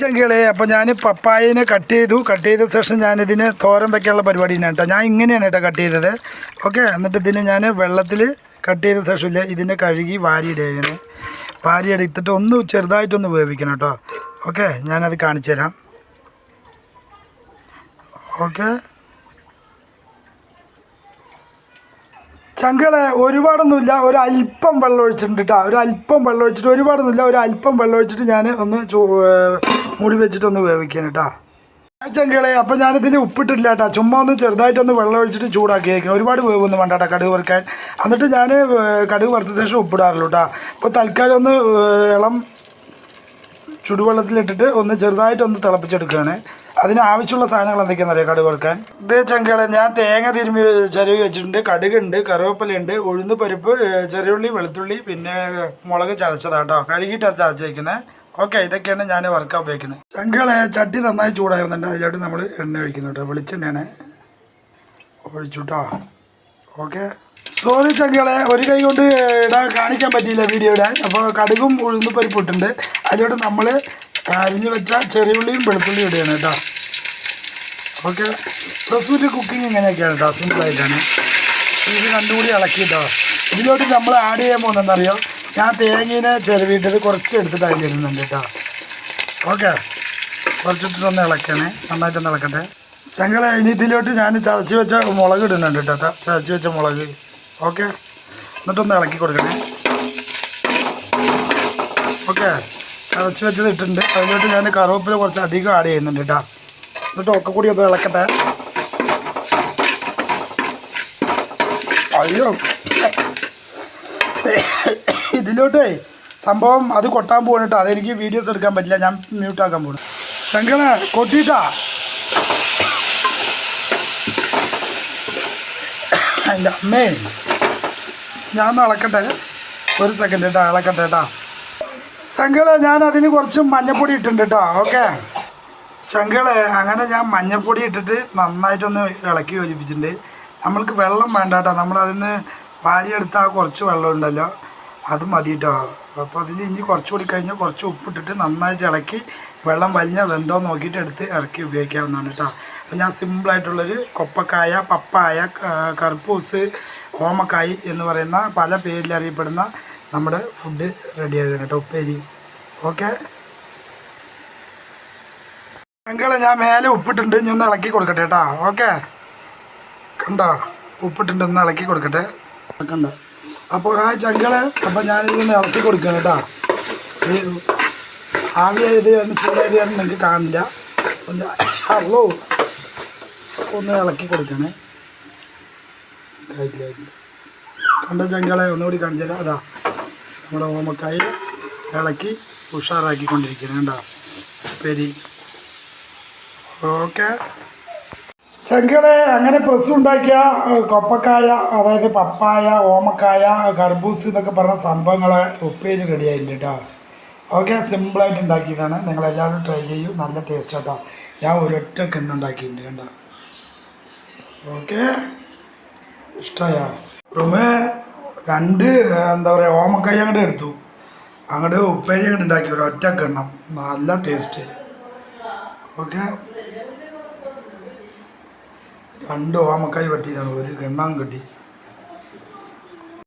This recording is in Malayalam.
ചങ്കിളെ അപ്പോൾ ഞാൻ പപ്പായനെ കട്ട് ചെയ്തു. കട്ട് ചെയ്ത ശേഷം ഞാനിതിന് തോരൻ വെക്കാനുള്ള പരിപാടിയാണ് കേട്ടോ ഞാൻ ഇങ്ങനെയാണ് കേട്ടോ കട്ട് ചെയ്തത്. ഓക്കെ? എന്നിട്ട് ഇതിന് ഞാൻ വെള്ളത്തിൽ കട്ട് ചെയ്ത ശേഷം ഇല്ല ഇതിനെ കഴുകി വാരിയിടുകയാണ് വാരിയെടുത്തിട്ട് ഒന്ന് ചെറുതായിട്ടൊന്ന് വേവിക്കണം കേട്ടോ ഓക്കെ? ഞാനത് കാണിച്ചു തരാം. ഓക്കെ? ചങ്കളെ ഒരുപാടൊന്നുമില്ല. ഒരു അല്പം വെള്ളം ഒഴിച്ചിട്ടുണ്ട് കേട്ടോ ഒരു അല്പം വെള്ളം ഒഴിച്ചിട്ട് ഒരുപാടൊന്നുമില്ല. ഒരു അല്പം വെള്ളം ഒഴിച്ചിട്ട് ഞാൻ ഒന്ന് മൂടി വെച്ചിട്ടൊന്ന് വേവിക്കാൻ കേട്ടോ ചങ്കളെ അപ്പം ഞാനിതിന് ഉപ്പിട്ടില്ല കേട്ടോ ചുമ്മാ ഒന്ന് ചെറുതായിട്ടൊന്ന് വെള്ളം ഒഴിച്ചിട്ട് ചൂടാക്കി വയ്ക്കണം ഒരുപാട് വേവൊന്നും വേണ്ട കേട്ടോ കടുക് വറുക്കാൻ. എന്നിട്ട് ഞാൻ കടുക് വറുത്ത ശേഷം ഉപ്പിടാറുള്ളൂ കേട്ടോ അപ്പോൾ തൽക്കാലം ഒന്ന് ഇളം ചുടുവെള്ളത്തിലിട്ടിട്ട് ഒന്ന് ചെറുതായിട്ടൊന്ന് തിളപ്പിച്ചെടുക്കുകയാണ്. അതിന് ആവശ്യമുള്ള സാധനങ്ങൾ എന്തൊക്കെയാണെന്ന് അറിയാം കടുക് വറുക്കാൻ? ഇത് ചങ്കളെ ഞാൻ തേങ്ങ തിരുമ്പി ചെരുവ് വെച്ചിട്ടുണ്ട്. കടുകുണ്ട് കറിവേപ്പിലുണ്ട് ഉഴുന്ന് പരിപ്പ് ചെറിയുള്ളി വെളുത്തുള്ളി പിന്നെ മുളക് ചതച്ചതാട്ടോ കഴുകിയിട്ടാണ് ചതച്ചേക്കുന്നത് ഓക്കെ ഇതൊക്കെയാണ് ഞാൻ വറുക്കാൻ ഉപയോഗിക്കുന്നത് ചങ്കളെ ചട്ടി നന്നായി ചൂടായി വന്നിട്ട് അതിലോട്ട് നമ്മൾ എണ്ണ ഒഴിക്കുന്നു കേട്ടോ. വെളിച്ചെണ്ണയാണ് ഒഴിച്ചുട്ടോ. ഓക്കെ. സോറി ചങ്കളെ ഒരു കൈ കൊണ്ട് ഇടാൻ കാണിക്കാൻ പറ്റിയില്ല വീഡിയോ ഇടാൻ അപ്പോൾ കടുകും പരിപ്പ് പരിപ്പിട്ടുണ്ട് അതിലോട്ട് നമ്മൾ അരിഞ്ഞു വെച്ച ചെറിയുള്ളിയും വെളുത്തുള്ളിയും ഇടുകയാണ് കേട്ടോ. ഓക്കെ. റസൂൽ കുക്കിംഗ് ഇങ്ങനെയൊക്കെയാണ് കേട്ടോ. സിമ്പിളായിട്ടാണ് ഇത് രണ്ടും കൂടി ഇളക്കിയിട്ടോ ഇതിലോട്ട് നമ്മൾ ആഡ് ചെയ്യാൻ പോകുന്നതെന്നറിയോ? ഞാൻ തേങ്ങീനെ ചിലവിട്ടത് കുറച്ച് എടുത്തിട്ട് അതിൽ വരുന്നുണ്ട് കേട്ടോ. ഓക്കെ. കുറച്ചിട്ടൊന്ന് ഇളക്കണേ. നന്നായിട്ടൊന്ന് ഇളക്കട്ടെ. ചങ്ങളെ ഇനി ഞാൻ ചതച്ച് വെച്ച മുളക് ഇടുന്നുണ്ട് കേട്ടോ. ചതച്ച് വെച്ച മുളക്. ഓക്കെ. എന്നിട്ടൊന്ന് ഇളക്കി കൊടുക്കണേ. ഓക്കെ. ചതച്ച് വെച്ചത് ഇട്ടിട്ടുണ്ട്. അതിലോട്ട് ഞാൻ കറുവപ്പിൽ കുറച്ച് അധികം ആഡ് ചെയ്യുന്നുണ്ട് കേട്ടോ. എന്നിട്ട് ഒക്കെ കൂടി ഒന്ന് ഇളക്കട്ടെ. അയ്യോ. ഇതിലോട്ടേ സംഭവം അത് കൊട്ടാൻ കേട്ടോ അതെനിക്ക് വീഡിയോസ് എടുക്കാൻ പറ്റില്ല. ഞാൻ മ്യൂട്ടാക്കാൻ പോകണം ശങ്കണ കൊട്ടിട്ടാ. എന്റെ അമ്മേ ഞാൻ ഒന്ന് ഇളക്കട്ടെ ഒരു സെക്കൻഡ് കേട്ടോ അളക്കട്ടെ കേട്ടോ ശങ്കളെ ഞാൻ അതിന് കുറച്ച് മഞ്ഞപ്പൊടി ഇട്ടിട്ടുണ്ട് കേട്ടോ ഓക്കെ? ശങ്കളെ അങ്ങനെ ഞാൻ മഞ്ഞപ്പൊടി ഇട്ടിട്ട് നന്നായിട്ടൊന്ന് ഇളക്കി യോജിപ്പിച്ചിട്ടുണ്ട്. നമ്മൾക്ക് വെള്ളം വേണ്ട കേട്ടോ നമ്മൾ വാരിയെടുത്ത ആ കുറച്ച് വെള്ളം ഉണ്ടല്ലോ. അത് മതി കേട്ടോ അപ്പോൾ അതിൽ ഇനി കുറച്ച് കൂടി കഴിഞ്ഞാൽ കുറച്ച് ഉപ്പിട്ടിട്ട് നന്നായിട്ട് ഇളക്കി വെള്ളം വലിഞ്ഞ വെന്തോ നോക്കിയിട്ട് എടുത്ത് ഇറക്കി ഉപയോഗിക്കാവുന്നതാണ് കേട്ടോ അപ്പോൾ ഞാൻ സിമ്പിളായിട്ടുള്ളൊരു കൊപ്പക്കായ പപ്പായ കർപ്പൂസ് ഓമക്കായ് എന്ന് പറയുന്ന പല പേരിൽ അറിയപ്പെടുന്ന നമ്മുടെ ഫുഡ് റെഡിയാക്കുകയാണ് കേട്ടോ ഉപ്പേരി. ഓക്കെ? അങ്കളെ ഞാൻ മേലെ ഉപ്പിട്ടുണ്ട് ഇനി ഒന്ന് ഇളക്കി കൊടുക്കട്ടെ കേട്ടോ ഓക്കെ? കണ്ടോ? ഉപ്പിട്ടുണ്ട് ഒന്ന് ഇളക്കി കൊടുക്കട്ടെ. കണ്ട? അപ്പോൾ ആ ചങ്കളെ അപ്പം ഞാനിതൊന്ന് ഇളക്കി കൊടുക്കണം കേട്ടോ. ആവി ഒന്ന് ചൂടായത് നിങ്ങൾക്ക് കാണില്ല ഒന്ന് ഹലോ ഒന്ന് ഇളക്കി കൊടുക്കണേ. കണ്ട ചങ്കളെ? ഒന്നുകൂടി കാണിച്ചാൽ അതാ നമ്മുടെ ഓമക്കായി ഇളക്കി ഉഷാറാക്കിക്കൊണ്ടിരിക്കുന്നത് കേട്ടോ. പെരി. ഓക്കെ. ചങ്കളെ അങ്ങനെ പ്രസ് ഉണ്ടാക്കിയ കൊപ്പക്കായ അതായത് പപ്പായ ഓമക്കായ കർബൂസ് എന്നൊക്കെ പറഞ്ഞ സംഭവങ്ങൾ ഉപ്പേരി റെഡി ആയിട്ടുണ്ട് കേട്ടോ ഓക്കെ സിമ്പിളായിട്ട് ഉണ്ടാക്കിയതാണ്. നിങ്ങൾ എല്ലാവരും ട്രൈ ചെയ്യൂ. നല്ല ടേസ്റ്റ് കേട്ടോ ഞാൻ ഒരൊറ്റ കിണ്ണുണ്ടാക്കിയിട്ടുണ്ട് കണ്ടോ. ഓക്കെ. ഇഷ്ടമായോ റൂമേ രണ്ട് എന്താ പറയുക ഓമക്കായ അങ്ങോട്ട് എടുത്തു. അങ്ങോട്ട് ഉപ്പേരി അങ്ങോട്ട് ഉണ്ടാക്കി. ഒരൊറ്റ കിണ്ണം. നല്ല ടേസ്റ്റ് ഓക്കെ. രണ്ട് ഓമക്കായ് വെട്ടിയതാണ് ഒരു കിണ്ണം കിട്ടി.